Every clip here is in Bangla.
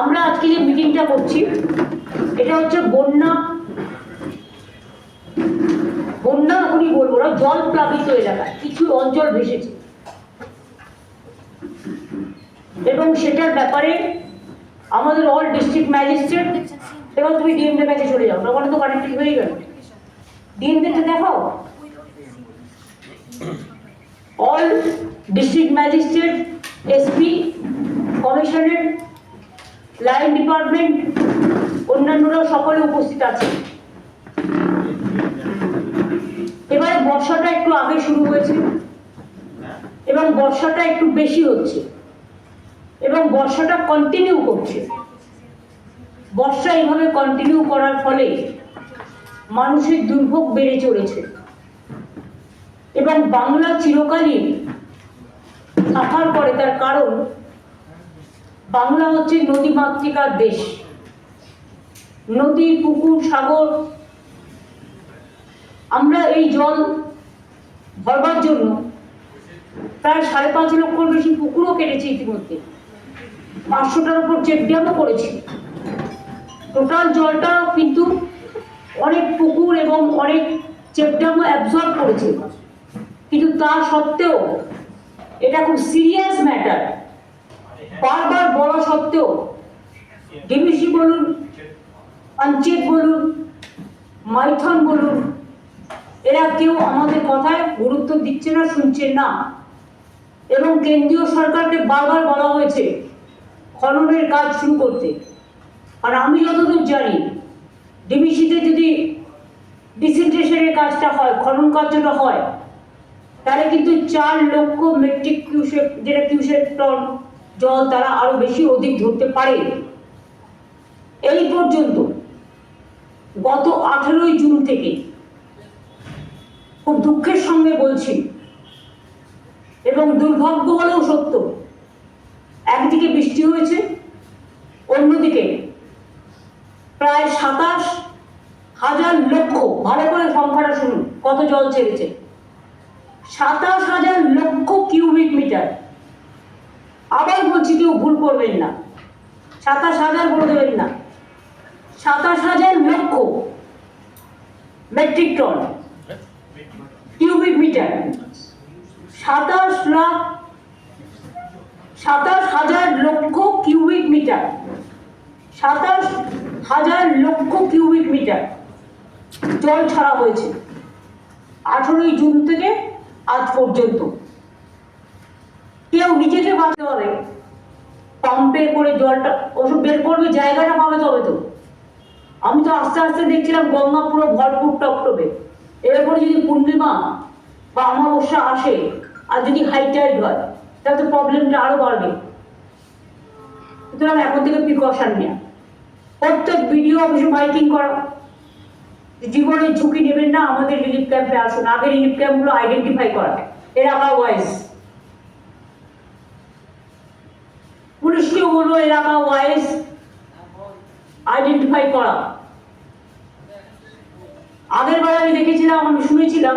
আমরা আজকে যে মিটিংটা করছি, এটা হচ্ছে বন্যা বন্যা এখনই বলব না, জল প্লাবিত এলাকা কিছু অঞ্চল ভেসেছে। এবং সেটার ব্যাপারে আমাদের অল ডিস্ট্রিক্ট ম্যাজিস্ট্রেট এবার তুমি ডিএমদের কাছে চলে যাও ওখানে তো কানেক্টেড হয়ে গেল। ডিএমদেরটা দেখাও। All district magistrate SP commissionerate line department, অন্যান্যরাও সকলে উপস্থিত আছে। এবারে বর্ষাটা একটু আগে শুরু হয়েছে, এবং বর্ষাটা একটু বেশি হচ্ছে, এবং বর্ষাটা কন্টিনিউ করছে। বর্ষা এইভাবে কন্টিনিউ করার ফলে মানুষের দুর্ভোগ বেড়ে চলেছে। এবং বাংলা চিরকালই সাফার করে তার কারণ বাংলা হচ্ছে নদী মাতৃকার দেশ। নদী, পুকুর, সাগর, আমরা এই জল ভরবার জন্য প্রায় সাড়ে পাঁচ লক্ষর বেশি পুকুরও কেটেছি ইতিমধ্যে। পাঁচশোটার উপর চেক ড্যামও করেছি। টোটাল জলটা কিন্তু অনেক পুকুর এবং অনেক চেক ড্যামও অ্যাবজর্ব করেছে। কিন্তু তা সত্ত্বেও এটা খুব সিরিয়াস ম্যাটার বারবার বলা সত্ত্বেও ডিবিসি বলুন পঞ্চায়েত বলুন, মাইথন বলুন, এরা কেউ আমাদের কথায় গুরুত্ব দিচ্ছে না, শুনছে না। এবং কেন্দ্রীয় সরকারকে বারবার বলা হয়েছে খননের কাজ শুরু করতে। আর আমি যতদূর জানি ডিবিসিতে যদি ডিসেন্ট্রেশনের কাজটা হয়, খনন কার্যটা হয়, তাহলে কিন্তু চার লক্ষ মেট্রিক কিউসেক, যেটা কিউসেক টন জল তারা আরও বেশি অধিক ধরতে পারে। এই পর্যন্ত গত আঠেরোই জুন থেকে খুব দুঃখের সঙ্গে বলছি, এবং দুর্ভাগ্য হলেও সত্য, একদিকে বৃষ্টি হয়েছে, অন্যদিকে প্রায় সাতাশ হাজার লক্ষ, ভালো করে সংখ্যাটা শুনুন, কত জল ছেড়েছে? সাতাশ হাজার লক্ষ কিউবিক মিটার। আবার বলছি, কেউ ভুল করবেন না। সাতাশ হাজার বলে দেবেন না। সাতাশ হাজার লক্ষ মেট্রিক টন। Cubic metre. সাতাশ লাখ, সাতাশ হাজার লক্ষ কিউবিক মিটার। সাতাশ হাজার লক্ষ কিউবিক মিটার। জল ছাড়া হয়েছে। আঠেরোই জুন থেকে আজ পর্যন্ত। কেউ নিজেকে বাঁচতে হবে পাম্পে করে জলটা, ওষুধ বের করবে, জায়গাটা পাবে তবে তো। আমি তো আস্তে আস্তে দেখছিলাম গঙ্গা পুরো ভরপুর টপটপে। এরপরে যদি পূর্ণিমা বা অমাবস্যা আসে, আর যদি হাই টাইড হয়, তাহলে তো প্রবলেমটা আরও বাড়বে। সুতরাং এখন থেকে প্রিকশন নেওয়া প্রত্যেক ভিডিও অফিসে মাইকিং করা। জীবনের ঝুঁকি নেবেন না, আমাদের রিলিফ ক্যাম্পে আসুন। আগে রিলিফ ক্যাম্পগুলো আইডেন্টিফাই করা। এলাকা ওয়াইজ বলব এলাকা ওয়াইজ আইডেন্টিফাই করা। আগের বার আমি দেখেছিলাম, আমি শুনেছিলাম।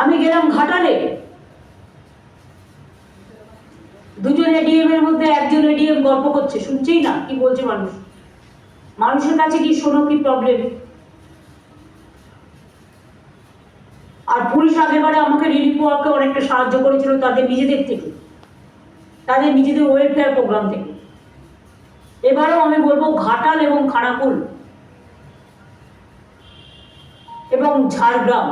আমি গেলাম ঘাটালে। দুজন এডিএম এর মধ্যে একজন এডিএম গল্প করছে, শুনছেই না, কি বলছে মানুষ? মানুষের কাছে কি শোনো কি প্রবলেম আর পুলিশ আগেরবারে আমাকে রিলিফ ওয়ার্কে অনেকটা সাহায্য করেছিল তাদের নিজেদের থেকে। তাদের নিজেদের ওয়েলফেয়ার প্রোগ্রাম থেকে। এবারেও আমি বলব ঘাটাল এবং খানাকুল এবং ঝাড়গ্রাম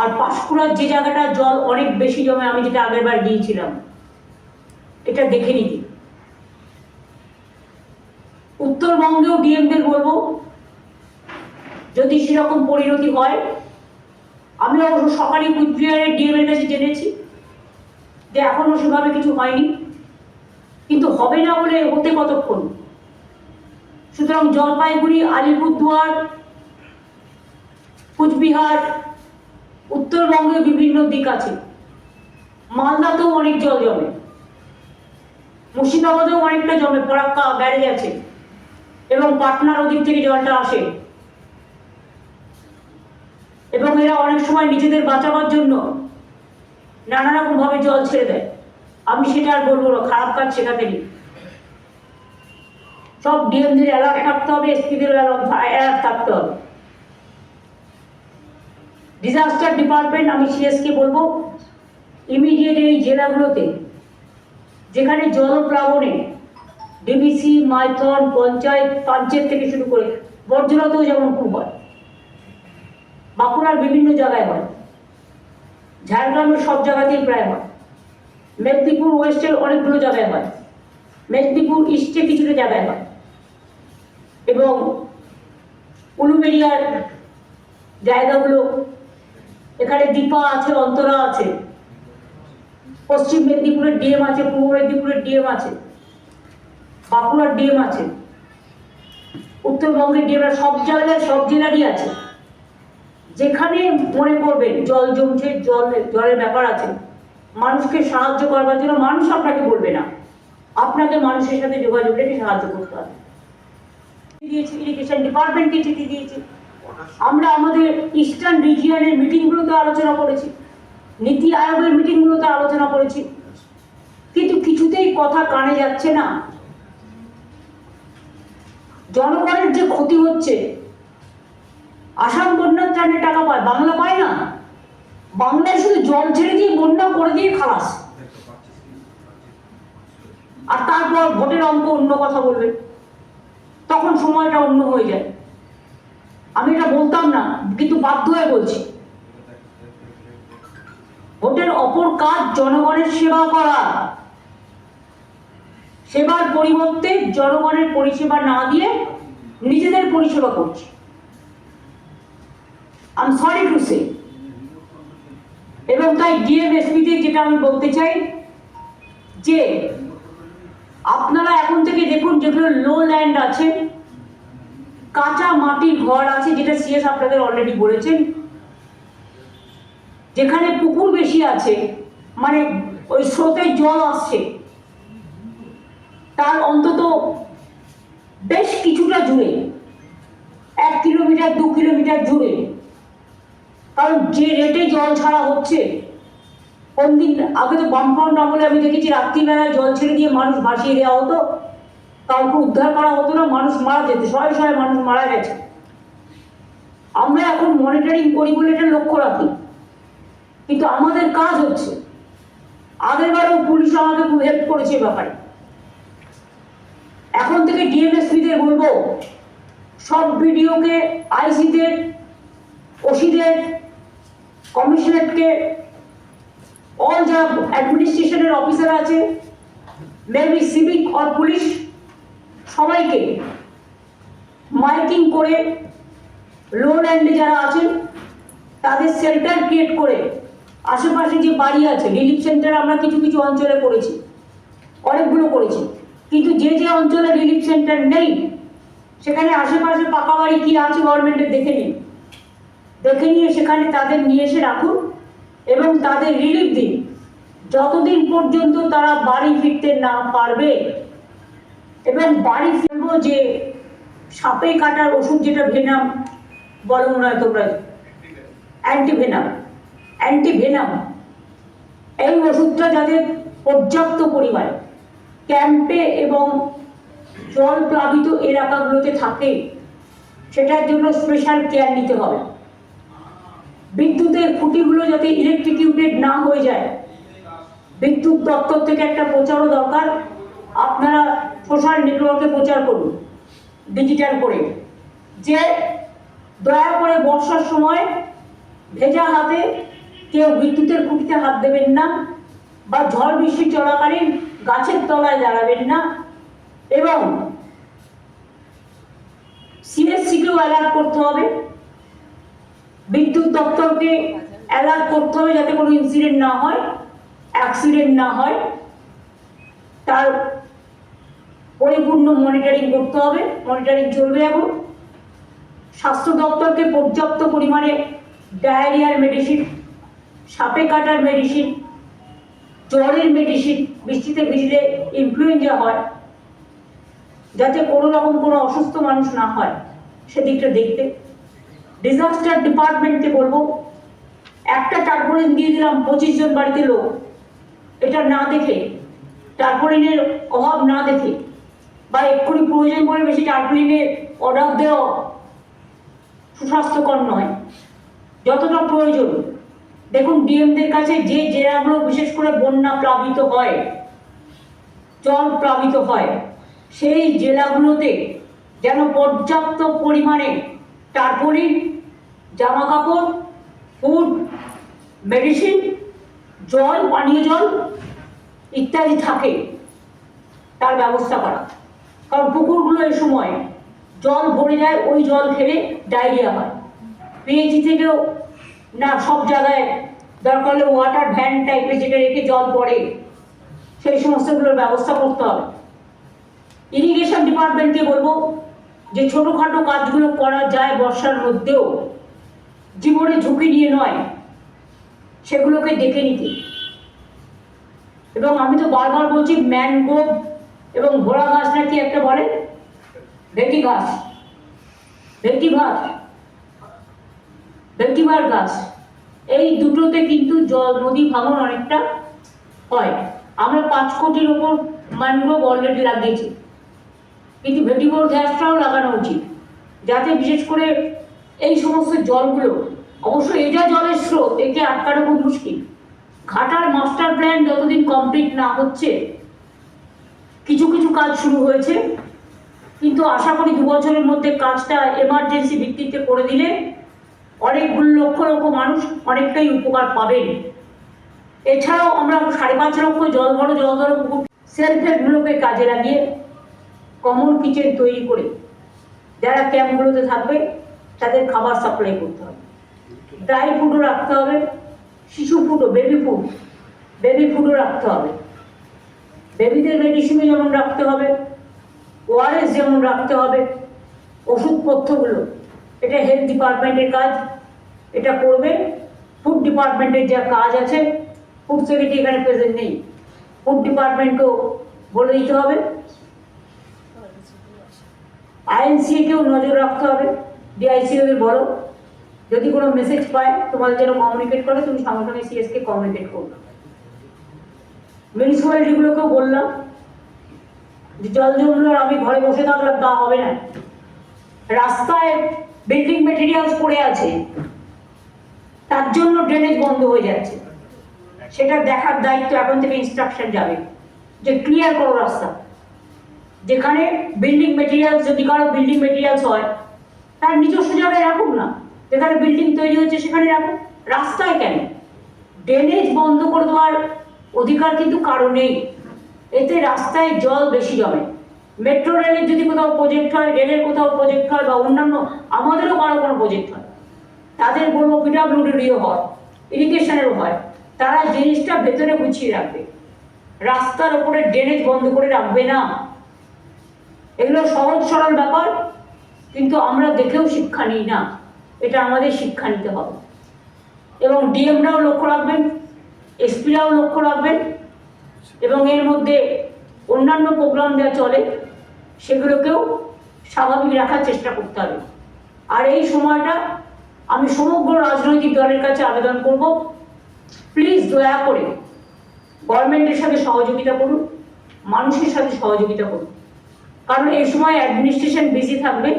আর পাঁশকুড়ার যে জায়গাটা জল অনেক বেশি জমে, আমি যেটা আগের বার গিয়েছিলাম এটা দেখে নিতে উত্তরবঙ্গেও ডিএমদের বলব, যদি সেরকম পরিণতি হয় আমি অবশ্য সকালে কুচবিহারের ডিএম এর কাছে জেনেছি যে এখনও সেভাবে কিছু হয়নি। কিন্তু হবে না বলে হতে কতক্ষণ? সুতরাং জলপাইগুড়ি, আলিপুরদুয়ার, কুচবিহার, উত্তরবঙ্গে বিভিন্ন দিক আছে। মালদাতেও অনেক জল জমে। মুর্শিদাবাদেও অনেকটা জমে, পরাক্কা ব্যারেজ আছে। এবং পাটনার ওদিক থেকে জলটা আসে। এবং এরা অনেক সময় নিজেদের বাঁচাবার জন্য নানা রকম ভাবে জল ছেড়ে দেয়। আমি সেটা আর বলব না, খারাপ কাজ শেখাতে নেই সব ডিএমদের অ্যালার্ট থাকতে হবে এসপিদের অ্যালার্ট থাকতে হবে। ডিজাস্টার ডিপার্টমেন্ট আমি সিএসকে বলব ইমিডিয়েট এই জেলাগুলোতে, যেখানে জলপ্লাবনে ডিবিসি মাইথন, পঞ্চায়েত পঞ্চায়েত থেকে শুরু করে বর্জনাতেও যেমন খুব হয়। বাঁকুড়ার বিভিন্ন জায়গায় হয়। ঝাড়গ্রামের সব জায়গাতেই প্রায় হয়। মেদিনীপুর ওয়েস্টের অনেকগুলো জায়গায় হয়। মেদিনীপুর ইস্টে কিছুটা জায়গায় হয়। এবং উলুবেরিয়ার জায়গাগুলো, এখানে দীপা আছে, অন্তরা আছে। পশ্চিম মেদিনীপুরের ডিএম আছে, পূর্ব মেদিনীপুরের ডিএম আছে। বাঁকুড়ার ডিএম আছে। উত্তরবঙ্গের ডিএম সব জায়গায়, সব জেলারই আছে। যেখানে মনে করবেন জল জমছে, জল, জলের ব্যাপার আছে, মানুষকে সাহায্য করবার জন্য মানুষ আপনাকে বলবে না। আপনাকে মানুষের সাথে যোগাযোগ রেখে সাহায্য করতে হবে। দিয়েছি ইরিগেশন ডিপার্টমেন্টকে চিঠি দিয়েছি। আমরা আমাদের ইস্টার্ন রিজিয়নের মিটিংগুলোতে আলোচনা করেছি, নীতি আয়োগের মিটিংগুলোতে আলোচনা করেছি। কিন্তু কিছুতেই কথা কানে যাচ্ছে না। জনগণের যে ক্ষতি হচ্ছে আসাম বন্যার ত্রাণে টাকা পায়, বাংলা পায় না। বাংলায় শুধু জল ছেড়ে দিয়ে বন্যা করে দিয়ে খালাস। আর তারপর ভোটের অঙ্ক অন্য কথা বলবে। তখন সময়টা অন্য হয়ে যায়। আমি এটা বলতাম না, কিন্তু বাধ্য হয়ে বলছি। ভোটের অপর কাজ জনগণের সেবা করা। সেবার পরিবর্তে জনগণের পরিষেবা না দিয়ে নিজেদের পরিষেবা করছে। আম সরি টু সে এবং তাই ডিএমএসপিতে যেটা আমি বলতে চাই, যে আপনারা এখন থেকে দেখুন যেগুলো লো ল্যান্ড আছে, কাঁচা মাটির ঘর আছে, যেটা সিএস আপনাদের অলরেডি বলেছেন, যেখানে পুকুর বেশি আছে মানে ওই স্রোতের জল আসছে, তার অন্তত বেশ কিছুটা জুড়ে, এক কিলোমিটার, দু কিলোমিটার জুড়ে কারণ যে রেটে জল ছাড়া হচ্ছে কোন দিন আগে তো বামফ্রন্ট আমলে আমি দেখেছি রাত্রিবেলায় জল ছেড়ে দিয়ে মানুষ ভাসিয়ে দেওয়া হতো। কাউকে উদ্ধার করা হতো না, মানুষ মারা যেত, শয়ে শয়ে মানুষ মারা গেছে। আমরা এখন মনিটরিং করি বলে এটা লক্ষ্য রাখি। কিন্তু আমাদের কাজ হচ্ছে আগের বারেও পুলিশ আমাকে হেল্প করেছে ব্যাপারে। এখন থেকে ডিএমএসপিদের বলব, সব বিডিওকে আইসিদের ওসিদের কমিশনারেটকে অল যা অ্যাডমিনিস্ট্রেশনের অফিসার আছে মেবি সিভিক অর পুলিশ সবাইকে মাইকিং করে লো ল্যান্ডে যারা আছেন, তাদের সেন্টার ক্রিয়েট করে আশেপাশে যে বাড়ি আছে রিলিফ সেন্টার আমরা কিছু কিছু অঞ্চলে করেছি, অনেকগুলো করেছি, কিন্তু যে যে অঞ্চলে রিলিফ সেন্টার নেই, সেখানে আশেপাশে পাকা বাড়ি কি আছে গভর্নমেন্টের দেখে নিন। দেখে নিয়ে সেখানে তাদের নিয়ে এসে রাখুন এবং তাদের রিলিফ দিন। যতদিন পর্যন্ত তারা বাড়ি ফিরতে না পারবে এবং বাড়ি ফিরবো যে সাপে কাটার ওষুধ যেটা ভেনাম, বলো মনে হয় তোমরা, অ্যান্টিভেনাম অ্যান্টিভেনাম। এই ওষুধটা যাতে পর্যাপ্ত পরিমাণে, ক্যাম্পে এবং জল প্লাবিত এলাকাগুলোতে থাকে, সেটার জন্য স্পেশাল কেয়ার নিতে হবে। বিদ্যুতের খুঁটিগুলো যাতে ইলেকট্রিকিউটেড না হয়ে যায়। বিদ্যুৎ দপ্তর থেকে একটা প্রচারও দরকার। আপনারা সোশ্যাল নেটওয়ার্কে প্রচার করুন ডিজিটাল করে। যে দয়া করে বর্ষার সময় ভেজা হাতে কেউ বিদ্যুতের খুঁটিতে হাত দেবেন না বা ঝড় বৃষ্টি চলাকালীন গাছের তলায় দাঁড়াবেন না এবং সিএসসিকেও অ্যালার্ট করতে হবে। বিদ্যুৎ দপ্তরকে অ্যালার্ট করতে হবে যাতে কোনো ইনসিডেন্ট না হয় অ্যাক্সিডেন্ট না হয়। তার পরিপূর্ণ মনিটরিং করতে হবে মনিটরিং চলবে এখন। স্বাস্থ্য দপ্তরকে পর্যাপ্ত পরিমাণে ডায়রিয়ার মেডিসিন সাপে কাটার মেডিসিন জ্বরের মেডিসিন বৃষ্টিতে ভিজলে ইনফ্লুয়েঞ্জা হয়, যাতে কোনো রকম কোনো অসুস্থ মানুষ না হয় সেদিকটা দেখতে। ডিজাস্টার ডিপার্টমেন্টকে বলব। একটা টার্পুলিন দিয়ে দিলাম, পঁচিশ জন বাড়িতে লোক। এটা না দেখে টার্পোলিনের অভাব না দেখে, বা এক্ষুনি প্রয়োজন পড়ে বেশি টার্পোলিনের অর্ডার দেওয়া সুস্বাস্থ্যকর নয়। যতটা প্রয়োজন। দেখুন ডিএমদের কাছে যে জেলাগুলো বিশেষ করে বন্যা প্লাবিত হয়, জল প্লাবিত হয়, সেই জেলাগুলোতে যেন পর্যাপ্ত পরিমাণে টার্পোলিন জামা কাপড় ফুড মেডিসিন জল, পানীয় জল ইত্যাদি থাকে তার ব্যবস্থা করা। কারণ পুকুরগুলো এই সময় জল ভরে যায়, ওই জল খেলে ডায়রিয়া হয়। পিএইচি থেকেও না, সব জায়গায় দরকার হলে ওয়াটার ভ্যান টাইপের যেটা রেখে জল পড়ে, সেই সমস্তগুলোর ব্যবস্থা করতে হবে। ইরিগেশন ডিপার্টমেন্টকে বলব যে ছোটোখাটো কাজগুলো করা যায় বর্ষার মধ্যেও, জীবনে ঝুঁকি নিয়ে নয়, সেগুলোকে দেখে নিতে। এবং আমি তো বারবার বলছি ম্যানগ্রোভ এবং ঘোড়া ঘাস নাকি একটা বলে? ভেটি ঘাস। ভেটি ঘাস ভেটিভার গাছ। এই দুটোতে কিন্তু জল, নদী ভাঙন অনেকটা হয়। আমরা পাঁচ কোটির ওপর ম্যানগ্রোভ অলরেডি লাগিয়েছি। কিন্তু ভেটিভোর গ্যাসটাও লাগানো উচিত। যাতে বিশেষ করে এই সমস্ত জলগুলো, অবশ্য এটা জলের স্রোত, একে আটকানো খুব মুশকিল। ঘাটার মাস্টার প্ল্যান যতদিন কমপ্লিট না হচ্ছে, কিছু কিছু কাজ শুরু হয়েছে। কিন্তু আশা করি দু বছরের মধ্যে কাজটা এমার্জেন্সি ভিত্তিতে করে দিলে অনেকগুলো লক্ষ লক্ষ মানুষ অনেকটাই উপকার পাবেন। এছাড়াও আমরা সাড়ে পাঁচ লক্ষ জল বড় জল ধরো সেলফ হেল্পগুলোকে কাজে লাগিয়ে কমন কিচেন তৈরি করে যারা ক্যাম্পগুলোতে থাকবে, তাদের খাবার সাপ্লাই করতে হবে। ড্রাই ফুডও রাখতে হবে, শিশু ফুডও বেবি ফুড বেবি ফুডও রাখতে হবে। বেবিদের মেডিসিনও যেমন রাখতে হবে ওআরএস যেমন রাখতে হবে, ওষুধপত্রগুলো, এটা হেলথ ডিপার্টমেন্টের কাজ, এটা করবে। ফুড ডিপার্টমেন্টের যা কাজ আছে ফুড সেক্রেটারি এখানে প্রেজেন্ট নেই। ফুড ডিপার্টমেন্টকেও বলে দিতে হবে। আইএনসিকেও নজর রাখতে হবে ডিআইসিওদের বলো যদি কোনো মেসেজ পায়, তোমাদের যেন কমিউনিকেট করে, তুমি সঙ্গে সঙ্গে সিএসকে কমিউনিকেট করবে। মিউনিসিপ্যালিটিগুলোকেও বললাম যে, জল জমলো আমি ঘরে বসে থাকলাম তা হবে না। রাস্তায় বিল্ডিং মেটেরিয়ালস পড়ে আছে, তার জন্য ড্রেনেজ বন্ধ হয়ে যাচ্ছে। সেটা দেখার দায়িত্ব এখন থেকে ইনস্ট্রাকশন যাবে যে ক্লিয়ার করো রাস্তা। যেখানে বিল্ডিং মেটেরিয়ালস যদি কারও বিল্ডিং মেটেরিয়ালস হয়, তার নিজস্ব জায়গায় রাখুক না। যেখানে বিল্ডিং তৈরি হচ্ছে, সেখানে রাখুক। রাস্তায় কেন? ড্রেনেজ বন্ধ করে দেওয়ার অধিকার কিন্তু কারও নেই। এতে রাস্তায় জল বেশি জমে। মেট্রো রেলের যদি কোথাও প্রজেক্ট হয় রেলের কোথাও প্রজেক্ট হয়, বা অন্যান্য আমাদেরও কারও কোনো প্রজেক্ট হয়, তাদের বলব পিডাব্লিউডিও হয় ইরিগেশনেরও হয়। তারা জিনিসটা ভেতরে গুছিয়ে রাখবে। রাস্তার ওপরে ড্রেনেজ বন্ধ করে রাখবে না। এগুলো সহজ সরল ব্যাপার, কিন্তু আমরা দেখেও শিক্ষা নিই না। এটা আমাদের শিক্ষা নিতে হবে। এবং ডিএমরাও লক্ষ্য রাখবেন এসপিরাও লক্ষ্য রাখবেন, এবং এর মধ্যে অন্যান্য প্রোগ্রাম যা চলে, সেগুলোকেও স্বাভাবিক রাখার চেষ্টা করতে হবে। আর এই সময়টা আমি সমগ্র রাজনৈতিক দলের কাছে আবেদন করব। প্লিজ দয়া করে গভর্নমেন্টের সাথে সহযোগিতা করুন, মানুষের সাথে সহযোগিতা করুন। কারণ এই সময় অ্যাডমিনিস্ট্রেশন বিজি থাকবে,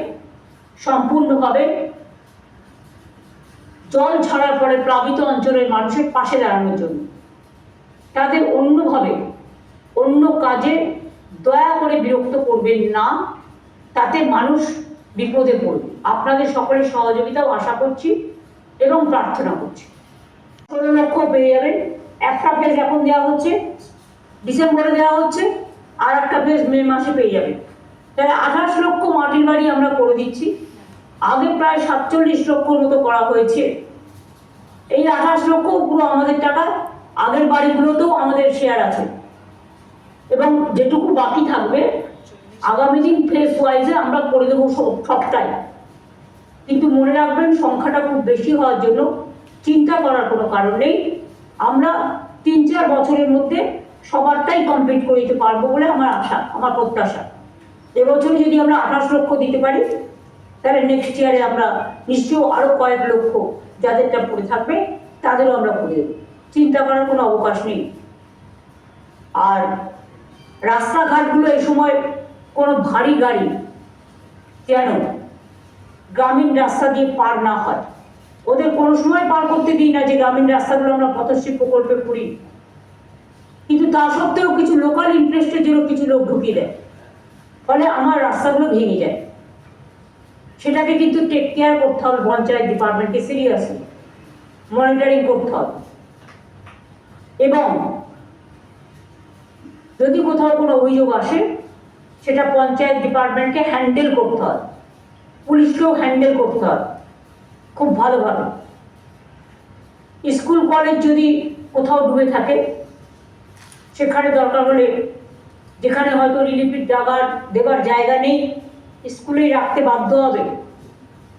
সম্পূর্ণভাবে জল ছড়ার পরে প্লাবিত অঞ্চলের মানুষের পাশে দাঁড়ানোর জন্য। তাদের অন্যভাবে অন্য কাজে দয়া করে বিরক্ত করবেন না, তাতে মানুষ বিপদে পড়বে। আপনাদের সকলের সহযোগিতাও আশা করছি এবং প্রার্থনা করছি। ষোলো লক্ষ পেয়ে যাবেন। একটা ফেজ এখন দেওয়া হচ্ছে, ডিসেম্বরে দেওয়া হচ্ছে, আর একটা ফেজ মে মাসে পেয়ে যাবেন। তাহলে আঠাশ লক্ষ মাটির বাড়ি আমরা করে দিচ্ছি। আগে প্রায় সাতচল্লিশ লক্ষর মতো করা হয়েছে। এই আঠাশ লক্ষ পুরো আমাদের টাকা, আগের বাড়িগুলোতেও আমাদের শেয়ার আছে। এবং যেটুকু বাকি থাকবে, আগামী দিন ফেস ওয়াইজে আমরা করে দেবো সব- সবটাই। কিন্তু মনে রাখবেন, সংখ্যাটা খুব বেশি হওয়ার জন্য চিন্তা করার কোনো কারণ নেই। আমরা তিন চার বছরের মধ্যে সবারটাই কমপ্লিট করে দিতে পারব বলে আমার আশা, আমার প্রত্যাশা। এবছর যদি আমরা আঠাশ লক্ষ দিতে পারি, তাহলে নেক্সট ইয়ারে আমরা নিশ্চয়ই আরও কয়েক লক্ষ যাদেরটা পড়ে থাকবে, তাদেরও আমরা করে দেবো। চিন্তা করার কোনো অবকাশ নেই। আর রাস্তাঘাটগুলো এই সময় কোনো ভারী গাড়ি, যেন গ্রামীণ রাস্তা দিয়ে পার না হয়। ওদের কোনো সময় পার করতে দিই না যে গ্রামীণ রাস্তাগুলো আমরা পথশ্রী প্রকল্পে করি। কিন্তু তা সত্ত্বেও কিছু লোকাল ইন্টারেস্টের জন্য কিছু লোক ঢুকিয়ে দেয়। ফলে আমার রাস্তাগুলো ভেঙে যায়। সেটাকে কিন্তু টেক কেয়ার করতে হবে পঞ্চায়েত ডিপার্টমেন্টকে সিরিয়াসলি মনিটরিং করতে হবে। এবং যদি কোথাও কোনো অভিযোগ আসে, সেটা পঞ্চায়েত ডিপার্টমেন্টকে হ্যান্ডেল করতে হয় পুলিশকেও হ্যান্ডেল করতে হয় খুব ভালোভাবে। স্কুল, কলেজ যদি কোথাও ডুবে থাকে, সেখানে দরকার হলে যেখানে হয়তো রিলিফের দেওয়ার দেবার জায়গা নেই, স্কুলেই রাখতে বাধ্য হবে।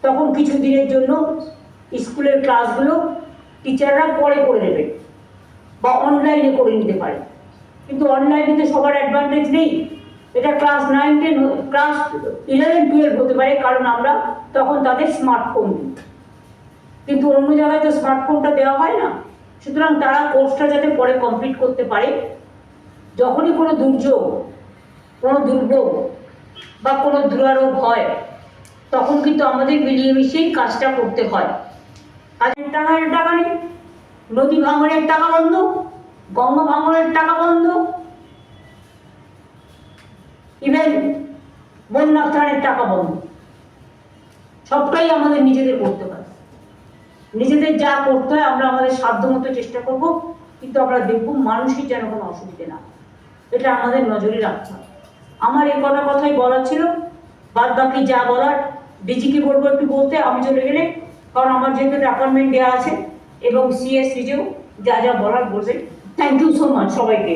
তখন কিছু দিনের জন্য স্কুলের ক্লাসগুলো টিচাররা পরে করে নেবে বা অনলাইনে করে নিতে পারে। কিন্তু অনলাইনে তো সবার অ্যাডভান্টেজ নেই। এটা class nine ten class eleven twelve হতে পারে, কারণ আমরা তখন তাদের স্মার্টফোন দিই। কিন্তু অন্য জায়গায় তো স্মার্টফোনটা দেওয়া হয় না। সুতরাং তারা কোর্সটা যাতে পরে কমপ্লিট করতে পারে যখনই কোনো দুর্যোগ, কোনো দুর্ভোগ বা কোনো দুরারোগ হয়, তখন কিন্তু আমাদের মিলিয়ে মিশিয়েই কাজটা করতে হয়। কাজের টাকার টাকা নেই, নদী ভাঙনের টাকা বন্ধ, গঙ্গা ভাঙনের টাকা বন্ধ। ইভেন বন্যা ত্রাণের টাকা বন্ধ। সবটাই আমাদের নিজেদের করতে হয়। নিজেদের যা করতে হয়, আমরা আমাদের সাধ্য মতো চেষ্টা করব, কিন্তু আমরা দেখব মানুষের যেন কোনো অসুবিধে না। এটা আমাদের নজরে রাখতে হবে। আমার এই কটা কথাই বলার ছিল। বাদ বাকি যা বলার ডিজিকে বলব একটু বলতে, আমি চলে গেলে, কারণ আমার যেহেতু অ্যাপয়েন্টমেন্ট দেওয়া আছে, এবং সিএস নিজেও যা যা বলার বলবে। থ্যাংক ইউ সো মাচ সবাইকে।